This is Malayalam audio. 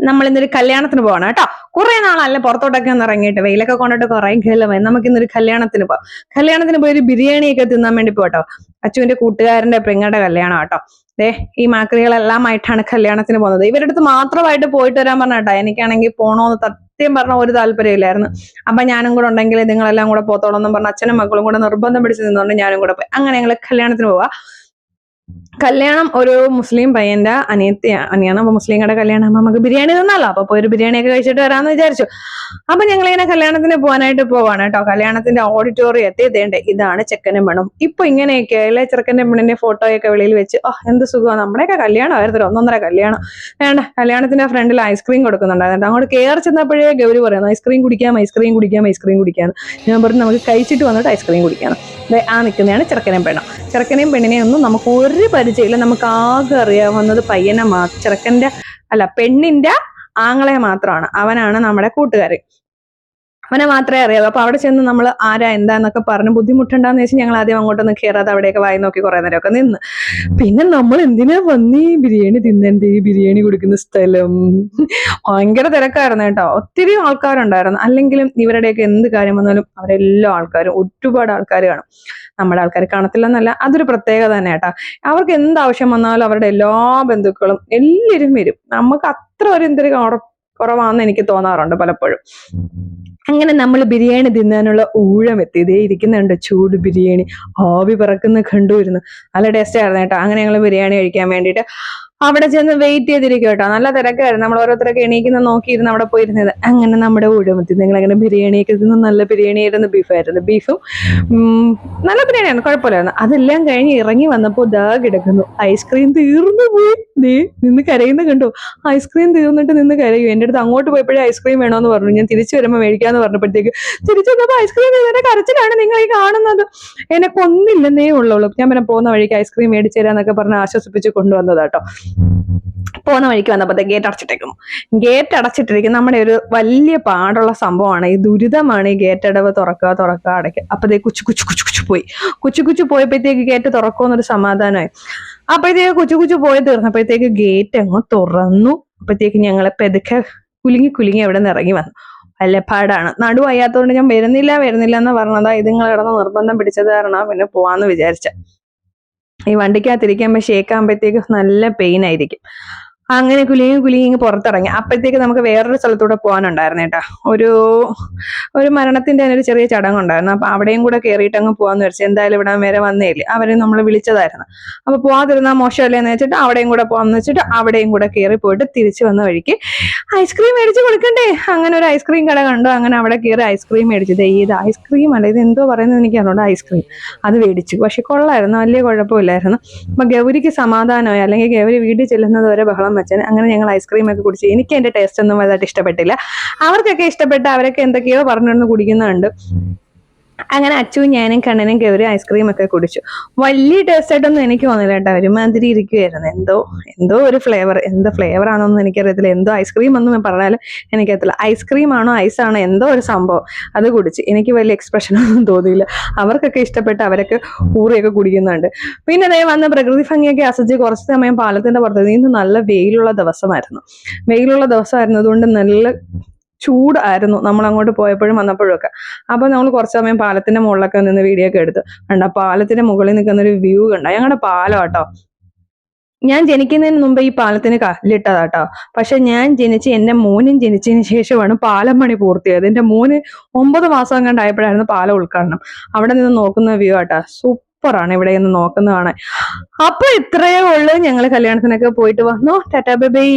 നമ്മൾ ഇന്നൊരു കല്യാണത്തിന് പോകണം കേട്ടോ. കുറെ നാളല്ല പുറത്തോട്ടൊക്കെ ഒന്ന് ഇറങ്ങിയിട്ട് വെയിലൊക്കെ കൊണ്ടിട്ട് കുറെ കേളമായി നമുക്ക് ഇന്നൊരു കല്യാണത്തിന് പോവാം. കല്യാണത്തിന് പോയി ഒരു ബിരിയാണിയൊക്കെ തിന്നാൻ വേണ്ടി പോട്ടോ അച്ചുവിന്റെ കൂട്ടുകാരന്റെ പെങ്ങളുടെ കല്യാണം കേട്ടോ. ദേ ഈ മാക്രികളെല്ലാമായിട്ടാണ് കല്യാണത്തിന് പോകുന്നത്. ഇവരുടെ അടുത്ത് മാത്രമായിട്ട് പോയിട്ട് വരാൻ പറഞ്ഞാട്ടോ എനിക്കാണെങ്കിൽ പോണോന്ന് സത്യം പറഞ്ഞ ഒരു താല്പര്യമില്ലായിരുന്നു. അപ്പൊ ഞാനും കൂടെ ഉണ്ടെങ്കിൽ നിങ്ങളെല്ലാം കൂടെ എന്ന് പറഞ്ഞ അച്ഛനും മക്കളും കൂടെ നിർബന്ധം പിടിച്ച് നിന്നുകൊണ്ട് ഞാനും കൂടെ പോയി. അങ്ങനെ ഞങ്ങൾ കല്യാണത്തിന് പോവാ. കല്യാണം ഒരു മുസ്ലിം പയ്യന്റെ അനിയത്തി അനിയാണ് അപ്പൊ മുസ്ലിങ്ങളുടെ കല്യാണം ആകുമ്പോൾ നമുക്ക് ബിരിയാണി തന്നാലോ? അപ്പൊ പോയി ഒരു ബിരിയാണി ഒക്കെ കഴിച്ചിട്ട് വരാമെന്ന് വിചാരിച്ചു. അപ്പൊ ഞങ്ങൾ ഇങ്ങനെ കല്യാണത്തിന് പോകാനായിട്ട് പോവാണ് കേട്ടോ. കല്യാണത്തിന്റെ ഓഡിറ്റോറിയം എത്തിയതേണ്ടേ. ഇതാണ് ചെക്കനും പെണ്ണും ഇപ്പൊ ഇങ്ങനെയൊക്കെ അല്ലെ? ചെറുക്കന്റെ പെണ്ണിന്റെ ഫോട്ടോയൊക്കെ വെളിയിൽ വെച്ച് ഓ എന്ത് സുഖമാണ് നമ്മുടെയൊക്കെ കല്യാണമായിരുന്നു ഒന്നൊന്നര കല്യാണം. വേണ്ട കല്യാണത്തിന്റെ ഫ്രണ്ടിൽ ഐസ്ക്രീം കൊടുക്കുന്നുണ്ടായിരുന്നു അങ്ങോട്ട് കയറി ചെന്നപ്പോഴേ ഗൗരി പറയുന്നു ഐസ്ക്രീം കുടിക്കാം ഐസ്ക്രീം കുടിക്കാം ഐസ്ക്രീം കുടിക്കാം. ഞാൻ പറഞ്ഞു നമുക്ക് കഴിച്ചിട്ട് വന്നിട്ട് ഐസ്ക്രീം കുടിക്കാം. ആ നിൽക്കുന്നതാണ് ചെറുക്കനും പെണ്ണും. ചെറുക്കനെയും പെണ്ണിനെയും ഒന്നും നമുക്ക് ഒരു പരിചയമില്ല നമുക്ക് ആകെ അറിയാവുന്നത് പയ്യനെ മാ ചെറുക്കന്റെ അല്ല പെണ്ണിന്റെ ആങ്ങളെ മാത്രമാണ്. അവനാണ് നമ്മുടെ കൂട്ടുകാരൻ അവനെ മാത്രമേ അറിയാവൂ. അപ്പൊ അവിടെ ചെന്ന് നമ്മൾ ആരാ എന്താന്നൊക്കെ പറഞ്ഞ് ബുദ്ധിമുട്ടുണ്ടാന്ന് വെച്ചാൽ ഞങ്ങൾ ആദ്യം അങ്ങോട്ടൊന്ന് കയറാതെ അവിടെയൊക്കെ വായി നോക്കി കുറെ നേരമൊക്കെ നിന്ന്. പിന്നെ നമ്മൾ എന്തിനാ വന്നി? ബിരിയാണി തിന്നണ്ടേ? ബിരിയാണി കൊടുക്കുന്ന സ്ഥലം. ഭയങ്കര തിരക്കായിരുന്നു കേട്ടോ. ഒത്തിരി ആൾക്കാരുണ്ടായിരുന്നു. അല്ലെങ്കിലും ഇവരുടെയൊക്കെ എന്ത് കാര്യം വന്നാലും അവരെല്ലാ ആൾക്കാരും ഒരുപാട് ആൾക്കാർ കാണും. നമ്മുടെ ആൾക്കാർ കാണത്തില്ലെന്നല്ല അതൊരു പ്രത്യേകത തന്നെ കേട്ടോ അവർക്ക് എന്ത് ആവശ്യം വന്നാലും അവരുടെ എല്ലാ ബന്ധുക്കളും എല്ലാവരും വരും. നമുക്ക് അത്ര ഒരു എന്തൊരു കുറവാണെന്ന് എനിക്ക് തോന്നാറുണ്ട് പലപ്പോഴും. അങ്ങനെ നമ്മൾ ബിരിയാണി തിന്നാനുള്ള ഊഴം എത്തി ഇതേ ഇരിക്കുന്നുണ്ട്. ചൂട് ബിരിയാണി. ആവി പറക്കുന്ന കണ്ടുവരുന്നു നല്ല ടേസ്റ്റ് ആയിരുന്നു കേട്ടോ. അങ്ങനെ ഞങ്ങൾ ബിരിയാണി കഴിക്കാൻ വേണ്ടിയിട്ട് അവിടെ ചെന്ന് വെയിറ്റ് ചെയ്തിരിക്കും കേട്ടോ. നല്ല തിരക്കായിരുന്നു. നമ്മൾ ഓരോരുത്തരൊക്കെ എണീക്കുന്ന നോക്കിയിരുന്ന് അവിടെ പോയിരുന്നത്. അങ്ങനെ നമ്മുടെ എത്തി നിങ്ങൾ അങ്ങനെ ബിരിയാണിയൊക്കെ തിന്ന് നല്ല ബിരിയാണി ആയിരുന്നു ബീഫായിരുന്നു ബീഫും നല്ല ബിരിയാണിയാണ് കുഴപ്പമില്ലായിരുന്നു. അതെല്ലാം കഴിഞ്ഞ് ഇറങ്ങി വന്നപ്പോൾ ദാ കിടക്കുന്നു. ഐസ്ക്രീം തീർന്നു പോയി. ദേ നിന്ന് കരയുന്ന കണ്ടു? ഐസ്ക്രീം തീർന്നിട്ട് നിന്ന് കരയും. എന്റെ അടുത്ത് അങ്ങോട്ട് പോയപ്പോഴേ ഐസ്ക്രീം വേണമെന്ന് പറഞ്ഞു. ഞാൻ തിരിച്ചു വരുമ്പോൾ മേടിക്കാന്ന് പറഞ്ഞപ്പോഴത്തേക്ക് തിരിച്ചു വന്നപ്പോൾ ഐസ്ക്രീം ഇതിന്റെ കരച്ചിലാണ് നിങ്ങൾ ഈ കാണുന്നത്. എന്നെ കൊന്നില്ലെന്നേ ഉള്ളൂ. ഞാൻ പിന്നെ പോകുന്ന വഴിക്ക് ഐസ്ക്രീം മേടിച്ചു തരാന്നൊക്കെ പറഞ്ഞ് ആശ്വസിപ്പിച്ച് കൊണ്ടുവന്നതാട്ടോ പോകുന്ന വഴിക്ക് വന്നപ്പോഴത്തെ ഗേറ്റ് അടച്ചിട്ടേക്കും ഗേറ്റ് അടച്ചിട്ടിരിക്കും നമ്മുടെ ഒരു വലിയ പാടുള്ള സംഭവമാണ്. ഈ ദുരിതമാണ് ഈ ഗേറ്റ് അടവ് തുറക്കുക തുറക്കുക അടയ്ക്കുക. അപ്പതേ കുച്ചു കുച്ചു കുച്ചു കുച്ചു പോയി. കുച്ചു കുച്ചു പോയപ്പോഴത്തേക്ക് ഗേറ്റ് തുറക്കുമെന്നൊരു സമാധാനമായി. അപ്പോഴത്തേക്ക് കുച്ചു കുച്ചു പോയി തീർന്നപ്പോഴത്തേക്ക് ഗേറ്റ് അങ്ങ് തുറന്നു. അപ്പോഴത്തേക്ക് ഞങ്ങളെ പെതുക്കെ കുലുങ്ങി കുലുങ്ങി അവിടെ നിന്ന് ഇറങ്ങി വന്നു. വല്ല പാടാണ് നടു വയ്യാത്തതുകൊണ്ട് ഞാൻ വരുന്നില്ല വരുന്നില്ല എന്ന് പറഞ്ഞതാ ഇത് നിങ്ങൾ കിടന്ന് നിർബന്ധം പിടിച്ചത് കാരണം പിന്നെ പോവാന്ന് വിചാരിച്ച. ഈ വണ്ടിക്കകത്തിരിക്കുമ്പോൾ ഷേക്കാകുമ്പോഴത്തേക്ക് നല്ല പെയിൻ ആയിരിക്കും. അങ്ങനെ കുലിയും കുലിയും പുറത്തിറങ്ങി. അപ്പോഴത്തേക്ക് നമുക്ക് വേറൊരു സ്ഥലത്തൂടെ പോകാനുണ്ടായിരുന്നു കേട്ടോ. ഒരു ഒരു മരണത്തിന്റെ തന്നെ ഒരു ചെറിയ ചടങ്ങുണ്ടായിരുന്നു. അപ്പൊ അവിടെയും കൂടെ കയറിയിട്ട് അങ്ങ് പോകാന്ന് വെച്ചു എന്തായാലും ഇവിടെ വരെ വന്നേയില്ലേ അവരെ നമ്മൾ വിളിച്ചതായിരുന്നു. അപ്പൊ പോവാതിരുന്നാൽ മോശമല്ലേ എന്ന് വെച്ചിട്ട് അവിടെയും കൂടെ പോകാമെന്ന് വെച്ചിട്ട് അവിടെയും കൂടെ കയറി പോയിട്ട് തിരിച്ചു വന്ന വഴിക്ക് ഐസ്ക്രീം മേടിച്ച് കൊടുക്കണ്ടേ? അങ്ങനെ ഒരു ഐസ്ക്രീം കട കണ്ടു. അങ്ങനെ അവിടെ കയറി ഐസ്ക്രീം മേടിച്ചത് ഇത് ഐസ്ക്രീം അല്ല ഇത് എന്തോ പറയുന്നത് എനിക്ക് അറിഞ്ഞൂടാ ഐസ്ക്രീം അത് മേടിച്ചു. പക്ഷെ കൊള്ളായിരുന്നു. വലിയ കുഴപ്പമില്ലായിരുന്നു. അപ്പൊ ഗൗരിക്ക് സമാധാനമായി. അല്ലെങ്കിൽ ഗൗരി വീട്ടിൽ ചെല്ലുന്നത് വരെ ബഹളം വെച്ചത് അങ്ങനെ ഞങ്ങൾ ഐസ്ക്രീം ഒക്കെ കുടിച്ചു എനിക്ക് എന്റെ ടേസ്റ്റ് ഒന്നും വലുതായിട്ട് ഇഷ്ടപ്പെട്ടില്ല. അവർക്കൊക്കെ ഇഷ്ടപ്പെട്ട് അവരൊക്കെ എന്തൊക്കെയോ പറഞ്ഞുകൊണ്ട് കുടിക്കുന്നുണ്ട്. അങ്ങനെ അച്ചുവും ഞാനും കണ്ണനും ഗൗരി ഐസ്ക്രീം ഒക്കെ കുടിച്ചു. വലിയ ടേസ്റ്റ് ആയിട്ടൊന്നും എനിക്ക് തോന്നില്ല കേട്ടോ. ഒരുമാതിരി ഇരിക്കുവായിരുന്നു. എന്തോ എന്തോ ഒരു ഫ്ലേവർ എന്തോ ഫ്ലേവർ ആണോന്നും എനിക്കറിയത്തില്ല. എന്തോ ഐസ്ക്രീം ഒന്നും പറഞ്ഞാലും എനിക്കറിയത്തില്ല. ഐസ്ക്രീം ആണോ ഐസ് ആണോ എന്തോ ഒരു സംഭവം. അത് കുടിച്ച് എനിക്ക് വലിയ എക്സ്പ്രഷൻ ഒന്നും തോന്നിയില്ല. അവർക്കൊക്കെ ഇഷ്ടപ്പെട്ട് അവരൊക്കെ ഊറിയൊക്കെ കുടിക്കുന്നുണ്ട്. പിന്നെ അതേ വന്ന പ്രകൃതി ഭംഗിയൊക്കെ ആസ്വദിച്ച് കുറച്ച് സമയം പാലത്തിന്റെ പുറത്ത് നല്ല വെയിലുള്ള ദിവസമായിരുന്നു. വെയിലുള്ള ദിവസമായിരുന്നു അതുകൊണ്ട് നല്ല ചൂടായിരുന്നു നമ്മൾ അങ്ങോട്ട് പോയപ്പോഴും വന്നപ്പോഴും ഒക്കെ അപ്പൊ നമ്മൾ കുറച്ച് സമയം പാലത്തിന്റെ മുകളിലൊക്കെ നിന്ന് വീഡിയോ ഒക്കെ എടുത്തു. കണ്ട പാലത്തിന്റെ മുകളിൽ നിൽക്കുന്ന ഒരു വ്യൂ കണ്ട? ഞങ്ങളുടെ പാലം കേട്ടോ ഞാൻ ജനിക്കുന്നതിന് മുമ്പ് ഈ പാലത്തിന് കല്ലിട്ടതാട്ടോ. പക്ഷെ ഞാൻ ജനിച്ച് എന്റെ മോനും ജനിച്ചതിന് ശേഷമാണ് പാലം പണി പൂർത്തിയായത്. എന്റെ മോന് ഒമ്പത് മാസം കണ്ടായപ്പോഴായിരുന്നു പാലം ഉദ്ഘാടനം. അവിടെ നിന്ന് നോക്കുന്ന വ്യൂ ആട്ടാ. സൂപ്പറാണ് ഇവിടെ നിന്ന് നോക്കുന്നതാണ് അപ്പൊ ഇത്രയേ ഉള്ളൂ ഞങ്ങൾ കല്യാണത്തിനൊക്കെ പോയിട്ട് വന്നു. Tata bye.